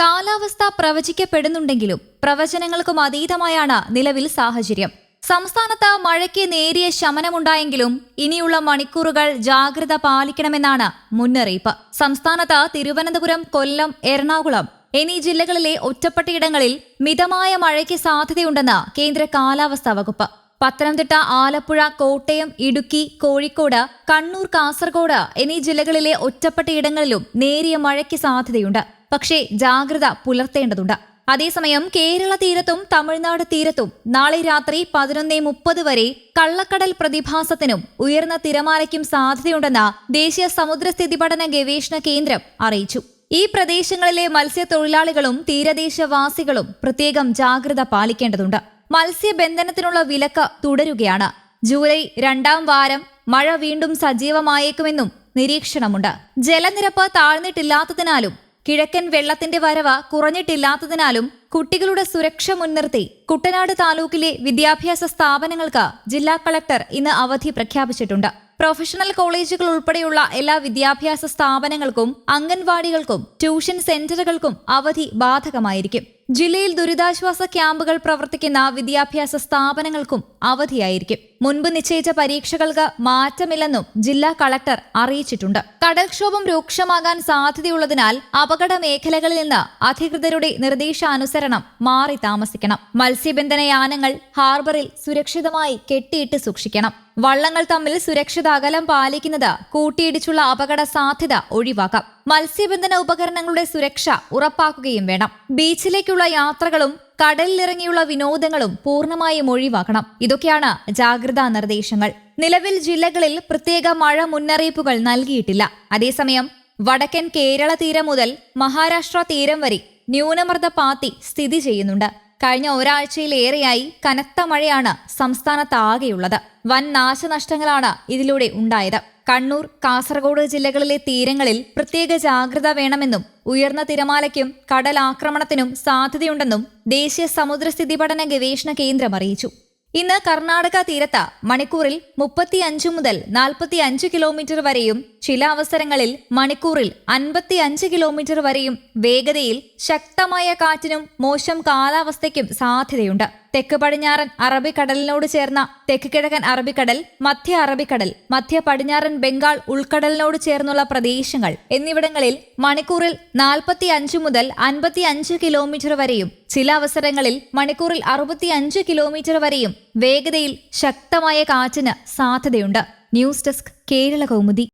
കാലാവസ്ഥ പ്രവചിക്കപ്പെടുന്നുണ്ടെങ്കിലും പ്രവചനങ്ങൾക്കും അതീതമായാണ് നിലവിൽ സാഹചര്യം. സംസ്ഥാനത്ത് മഴയ്ക്ക് നേരിയ ശമനമുണ്ടായെങ്കിലും ഇനിയുള്ള മണിക്കൂറുകൾ ജാഗ്രത പാലിക്കണമെന്നാണ് മുന്നറിയിപ്പ്. സംസ്ഥാനത്ത് തിരുവനന്തപുരം കൊല്ലം എറണാകുളം എന്നീ ജില്ലകളിലെ ഒറ്റപ്പെട്ടയിടങ്ങളിൽ മിതമായ മഴയ്ക്ക് സാധ്യതയുണ്ടെന്ന് കേന്ദ്ര കാലാവസ്ഥാ വകുപ്പ്. പത്തനംതിട്ട ആലപ്പുഴ കോട്ടയം ഇടുക്കി കോഴിക്കോട് കണ്ണൂർ കാസർഗോഡ് എന്നീ ജില്ലകളിലെ ഒറ്റപ്പെട്ടയിടങ്ങളിലും നേരിയ മഴയ്ക്ക് സാധ്യതയുണ്ട്. പക്ഷേ ജാഗ്രത പുലർത്തേണ്ടതുണ്ട്. അതേസമയം കേരള തീരത്തും തമിഴ്നാട് തീരത്തും നാളെ രാത്രി പതിനൊന്നേ മുപ്പത് വരെ കള്ളക്കടൽ പ്രതിഭാസത്തിനും ഉയർന്ന തിരമാലയ്ക്കും സാധ്യതയുണ്ടെന്ന് ദേശീയ സമുദ്രസ്ഥിതി പഠന ഗവേഷണ കേന്ദ്രം അറിയിച്ചു. ഈ പ്രദേശങ്ങളിലെ മത്സ്യത്തൊഴിലാളികളും തീരദേശവാസികളും പ്രത്യേകം ജാഗ്രത പാലിക്കേണ്ടതുണ്ട്. മത്സ്യബന്ധനത്തിനുള്ള വിലക്ക് തുടരുകയാണ്. ജൂലൈ രണ്ടാം വാരം മഴ വീണ്ടും സജീവമായേക്കുമെന്നും നിരീക്ഷണമുണ്ട്. ജലനിരപ്പ് താഴ്ന്നിട്ടില്ലാത്തതിനാലും കിഴക്കൻ വെള്ളത്തിന്റെ വരവ കുറഞ്ഞിട്ടില്ലാത്തതിനാലും കുട്ടികളുടെ സുരക്ഷ മുൻനിർത്തി കുട്ടനാട് താലൂക്കിലെ വിദ്യാഭ്യാസ സ്ഥാപനങ്ങൾക്ക് ജില്ലാ കളക്ടർ ഇന്ന് അവധി പ്രഖ്യാപിച്ചിട്ടുണ്ട്. പ്രൊഫഷണൽ കോളേജുകൾ ഉൾപ്പെടെയുള്ള എല്ലാ വിദ്യാഭ്യാസ സ്ഥാപനങ്ങൾക്കും അംഗൻവാടികൾക്കും ട്യൂഷൻ സെന്ററുകൾക്കും അവധി ബാധകമായിരിക്കും. ജില്ലയിൽ ദുരിതാശ്വാസ ക്യാമ്പുകൾ പ്രവർത്തിക്കുന്ന വിദ്യാഭ്യാസ സ്ഥാപനങ്ങൾക്കും അവധിയായിരിക്കും. മുൻപ് നിശ്ചയിച്ച പരീക്ഷകൾക്ക് മാറ്റമില്ലെന്നും ജില്ലാ കളക്ടർ അറിയിച്ചിട്ടുണ്ട്. കടൽക്ഷോഭം രൂക്ഷമാകാൻ സാധ്യതയുള്ളതിനാൽ അപകട മേഖലകളിൽ നിന്ന് അധികൃതരുടെ നിർദ്ദേശാനുസരണം മാറി താമസിക്കണം. മത്സ്യബന്ധന യാനങ്ങൾ ഹാർബറിൽ സുരക്ഷിതമായി കെട്ടിയിട്ട് സൂക്ഷിക്കണം. വള്ളങ്ങൾ തമ്മിൽ സുരക്ഷിത അകലം പാലിക്കുന്നത് കൂട്ടിയിടിച്ചുള്ള അപകട സാധ്യത ഒഴിവാക്കാം. മത്സ്യബന്ധന ഉപകരണങ്ങളുടെ സുരക്ഷ ഉറപ്പാക്കുകയും വേണം. ബീച്ചിലേക്കുള്ള യാത്രകളും കടലിലിറങ്ങിയുള്ള വിനോദങ്ങളും പൂർണമായും ഒഴിവാക്കണം. ഇതൊക്കെയാണ് ജാഗ്രതാ നിർദ്ദേശങ്ങൾ. നിലവിൽ ജില്ലകളിൽ പ്രത്യേക മഴ മുന്നറിയിപ്പുകൾ നൽകിയിട്ടില്ല. അതേസമയം വടക്കൻ കേരള തീരം മുതൽ മഹാരാഷ്ട്ര തീരം വരെ ന്യൂനമർദ്ദ പാത്തി സ്ഥിതി ചെയ്യുന്നുണ്ട്. കഴിഞ്ഞ ഒരാഴ്ചയിലേറെയായി കനത്ത മഴയാണ് സംസ്ഥാനത്താകെയുള്ളത്. വൻ നാശനഷ്ടങ്ങളാണ് ഇതിലൂടെ ഉണ്ടായത്. കണ്ണൂർ കാസർഗോഡ് ജില്ലകളിലെ തീരങ്ങളിൽ പ്രത്യേക ജാഗ്രത വേണമെന്നും ഉയർന്ന തിരമാലയ്ക്കും കടലാക്രമണത്തിനും സാധ്യതയുണ്ടെന്നും ദേശീയ സമുദ്രസ്ഥിതി പഠന ഗവേഷണ കേന്ദ്രം അറിയിച്ചു. ഇന്ന് കർണാടക തീരത്ത് മണിക്കൂറിൽ മുപ്പത്തിയഞ്ചു മുതൽ നാൽപ്പത്തിയഞ്ച് കിലോമീറ്റർ വരെയും ചില അവസരങ്ങളിൽ മണിക്കൂറിൽ അൻപത്തി അഞ്ച് കിലോമീറ്റർ വരെയും വേഗതയിൽ ശക്തമായ കാറ്റിനും മോശം കാലാവസ്ഥയ്ക്കും സാധ്യതയുണ്ട്. തെക്ക് പടിഞ്ഞാറൻ അറബിക്കടലിനോട് ചേർന്ന തെക്ക് കിഴക്കൻ അറബിക്കടൽ മധ്യ അറബിക്കടൽ മധ്യ പടിഞ്ഞാറൻ ബംഗാൾ ഉൾക്കടലിനോട് ചേർന്നുള്ള പ്രദേശങ്ങൾ എന്നിവിടങ്ങളിൽ മണിക്കൂറിൽ നാൽപ്പത്തി അഞ്ച് മുതൽ അൻപത്തി അഞ്ച് കിലോമീറ്റർ വരെയും ചില അവസരങ്ങളിൽ മണിക്കൂറിൽ അറുപത്തി അഞ്ച് കിലോമീറ്റർ വരെയും വേഗതയിൽ ശക്തമായ കാറ്റിന് സാധ്യതയുണ്ട്. News desk Kerala Kaumudi.